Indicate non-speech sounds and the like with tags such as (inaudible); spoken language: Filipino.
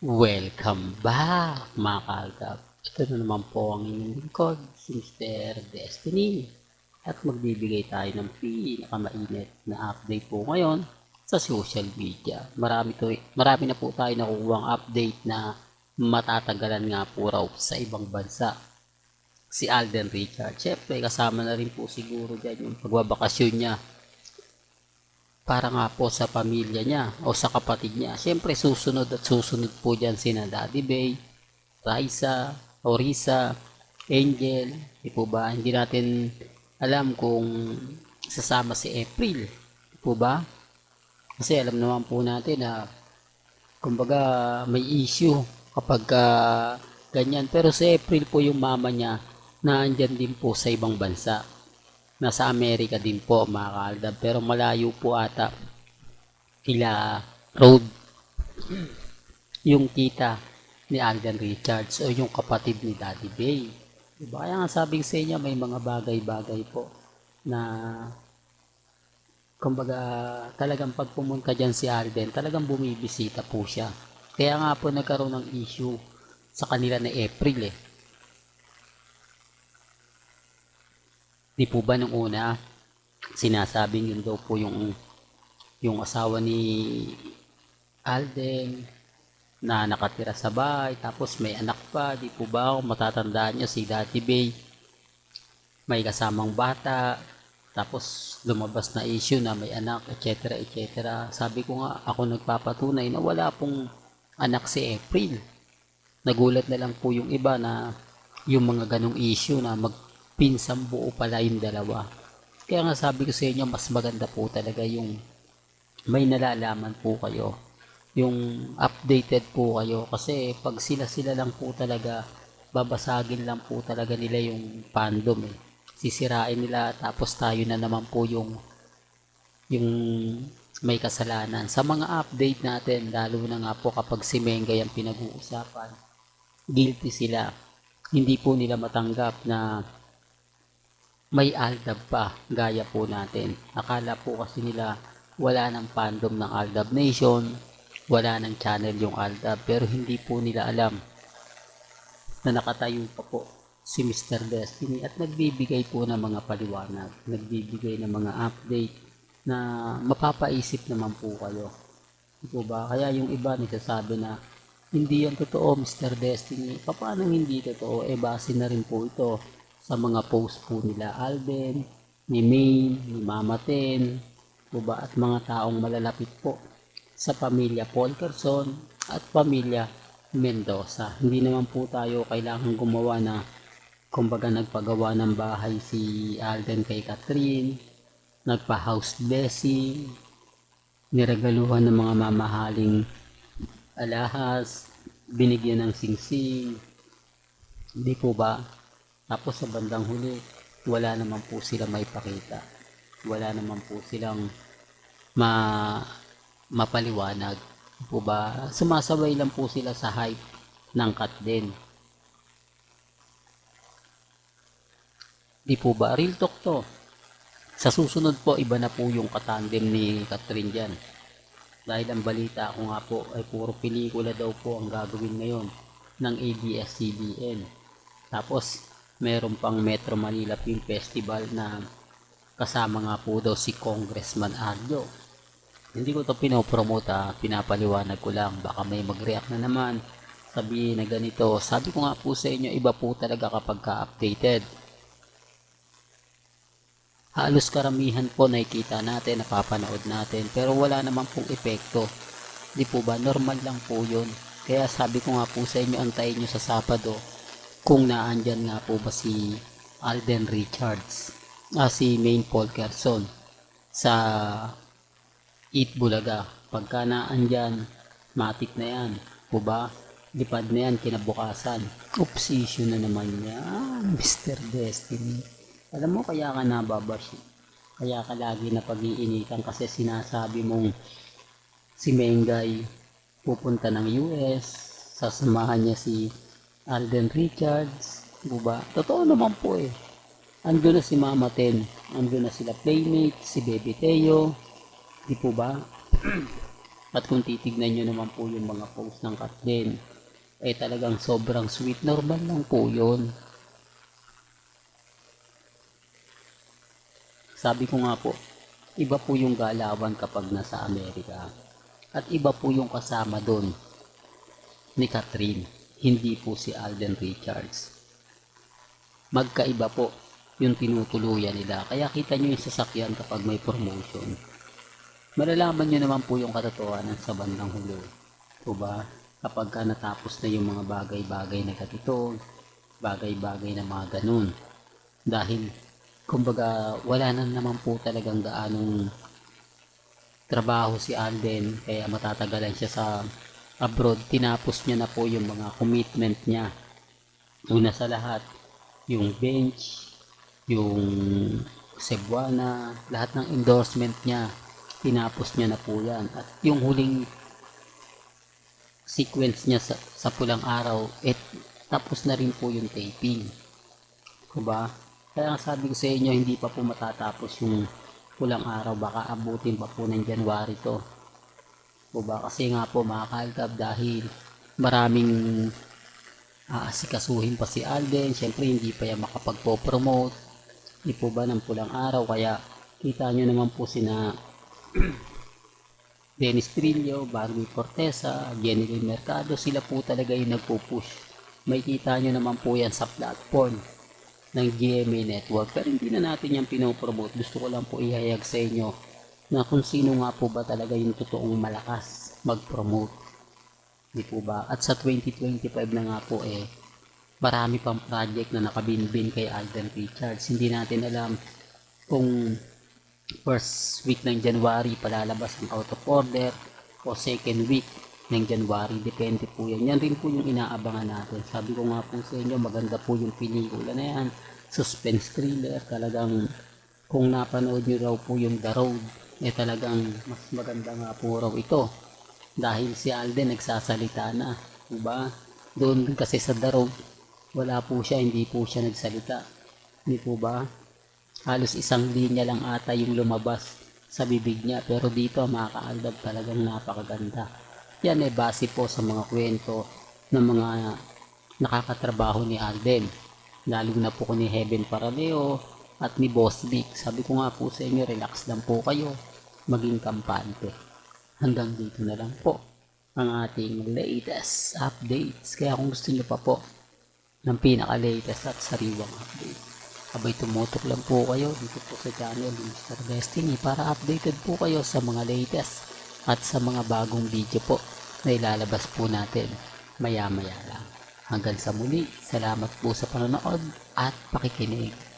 Welcome back mga kagab. Ito na naman po ang inyong lingkod, si Mr. Destiny. At magbibigay tayo ng pinakamainit na update po ngayon sa social media. Marami, to, marami na po tayo nakukuha update na matatagalan nga po raw sa ibang bansa. Si Alden Richard. Siyempre, kasama na rin po siguro dyan yung pagbabakasyon niya para nga po sa pamilya niya o sa kapatid niya. Siyempre, susunod at susunod po dyan sina Daddy Bay, Raisa, Orisa, Angel. Di po ba? Hindi natin alam kung sasama si April. Di po ba? Kasi alam naman po natin na kumbaga may issue kapag ah, ganyan. Pero si April po yung mama niya na andyan din po sa ibang bansa nasa Amerika din po mga kaaldab pero malayo po ata kila road yung tita ni Alden Richards o yung kapatid ni Daddy Bay. Diba? kaya nga sabing sa inyo may mga bagay-bagay po na kumbaga talagang pag pumunta dyan si Alden talagang bumibisita po siya. Kaya nga po nagkaroon ng issue sa kanila na April eh Di po ba nung una, sinasabing yun daw po yung yung asawa ni Alden na nakatira sa bahay tapos may anak pa di po ba? Kung matatandaan nyo si Daddy Bay may kasamang bata tapos lumabas na issue na may anak etc etc sabi ko nga ako nagpapatunay na wala pong anak si April. Nagulat na lang po yung iba na yung mga ganong issue na mag pinsang buo pala yung dalawa. Kaya nga sabi ko sa inyo, mas maganda po talaga yung may nalalaman po kayo. Yung updated po kayo. Kasi pag sila-sila lang po talaga, babasagin lang po talaga nila yung fandom eh. Sisirain nila tapos tayo na naman po yung yung may kasalanan. Sa mga update natin, lalo na nga po kapag si Menga yung pinag-uusapan, guilty sila. Hindi po nila matanggap na may Aldab pa, gaya po natin. Akala po kasi nila wala ng fandom ng Aldab Nation, wala ng channel yung Aldab, pero hindi po nila alam na nakatayo pa po si Mr. Destiny at nagbibigay po ng mga paliwanag, nagbibigay ng mga update na mapapaisip naman po kayo. Di po ba? Kaya yung iba nagsasabi na hindi yan totoo Mr. Destiny. Paano hindi totoo? Eh base na rin po ito sa mga post po nila Alden, ni Maine, ni Mama Ten, po ba, at mga taong malalapit po sa pamilya Polkerson at pamilya Mendoza. Hindi naman po tayo kailangan gumawa na kumbaga nagpagawa ng bahay si Alden kay Catherine, nagpa-house blessing, niregaluhan ng mga mamahaling alahas, binigyan ng singsing, hindi po ba? Tapos sa bandang huli, wala naman po sila may pakita. Wala naman po silang ma mapaliwanag. Po ba? Sumasabay lang po sila sa hype ng cut din. Di po ba? Real talk to. Sa susunod po, iba na po yung katandem ni Catherine dyan. Dahil ang balita ko nga po ay puro pelikula daw po ang gagawin ngayon ng ABS-CBN. Tapos, meron pang Metro Manila Film Festival na kasama nga po daw si Congressman Arjo. Hindi ko to pinopromote ha, pinapaliwanag ko lang. Baka may mag-react na naman. Sabihin na ganito. Sabi ko nga po sa inyo, iba po talaga kapag ka-updated. Halos karamihan po nakikita natin, napapanood natin, pero wala naman pong epekto. Di po ba? Normal lang po yun. Kaya sabi ko nga po sa inyo, antayin nyo sa Sabado kung naandyan nga po ba si Alden Richards, ah, si Main Paul Kerson sa Eat Bulaga. Pagka naandyan, matik na yan. Po ba? Lipad na yan kinabukasan. Oops, issue na naman yan. Mr. Destiny. Alam mo, kaya ka nababash. Kaya ka lagi na pag-iinitan kasi sinasabi mong si Mengay pupunta ng US, sasamahan niya si Alden Richards, diba? Totoo naman po eh. Ando na si Mama Ten, ando na sila Playmate, si Baby Teo, di po ba? (clears throat) At kung titignan nyo naman po yung mga post ng Kathleen, eh talagang sobrang sweet. Normal lang po yun. Sabi ko nga po, iba po yung galawan kapag nasa Amerika. At iba po yung kasama doon ni Catherine. Hindi po si Alden Richards. Magkaiba po yung tinutuluyan nila. Kaya kita nyo yung sasakyan kapag may promotion. Malalaman nyo naman po yung katotohanan sa bandang huli. O ba? Kapag ka natapos na yung mga bagay-bagay na ganito, bagay-bagay na mga ganun. Dahil, kumbaga, wala na naman po talagang gaanong trabaho si Alden, kaya matatagalan siya sa abroad. Tinapos niya na po yung mga commitment niya. Una sa lahat, yung bench, yung Cebuana, lahat ng endorsement niya, tinapos niya na po yan. At yung huling sequence niya sa, sa pulang araw, et tapos na rin po yung taping. Diba? Kaya ang sabi ko sa inyo, hindi pa po matatapos yung pulang araw, baka abutin pa po ng January to. Diba? Kasi nga po mga kalkab dahil maraming aasikasuhin pa si Alden, syempre hindi pa yan makapagpo-promote, hindi po ba ng pulang araw, kaya kita nyo naman po sina (clears throat) Dennis Trillo, Barbie Cortesa, Jenny Mercado, sila po talaga yung nagpo-push. May kita nyo naman po yan sa platform ng GMA Network. Pero hindi na natin yan pinopromote. Gusto ko lang po ihayag sa inyo na kung sino nga po ba talaga yung totoong malakas mag-promote. Di po ba? At sa 2025 na nga po eh, marami pang project na nakabinbin kay Alden Richards. Hindi natin alam kung first week ng January palalabas ang out of order o second week ng January. Depende po yan. Yan rin po yung inaabangan natin. Sabi ko nga po sa inyo, maganda po yung pelikula na yan. Suspense thriller. Talagang kung napanood nyo raw po yung The Road, eh talagang mas maganda nga raw ito. Dahil si Alden nagsasalita na. Diba? Doon kasi sa Road, wala po siya, hindi po siya nagsalita. Hindi po ba? halos isang linya lang ata yung lumabas sa bibig niya pero dito mga kaaldab talagang napakaganda yan ay base po sa mga kwento ng mga nakakatrabaho ni Alden lalo na po ko ni Heaven Paradeo at ni Boss Vic sabi ko nga po sa inyo relax lang po kayo maging kampante hanggang dito na lang po ang ating latest updates kaya kung gusto niyo pa po ng pinaka-latest at sariwang update Abay tumutok lang po kayo dito po sa channel ni Mr. Destiny para updated po kayo sa mga latest at sa mga bagong video po na ilalabas po natin maya maya lang. Hanggang sa muli, salamat po sa panonood at pakikinig.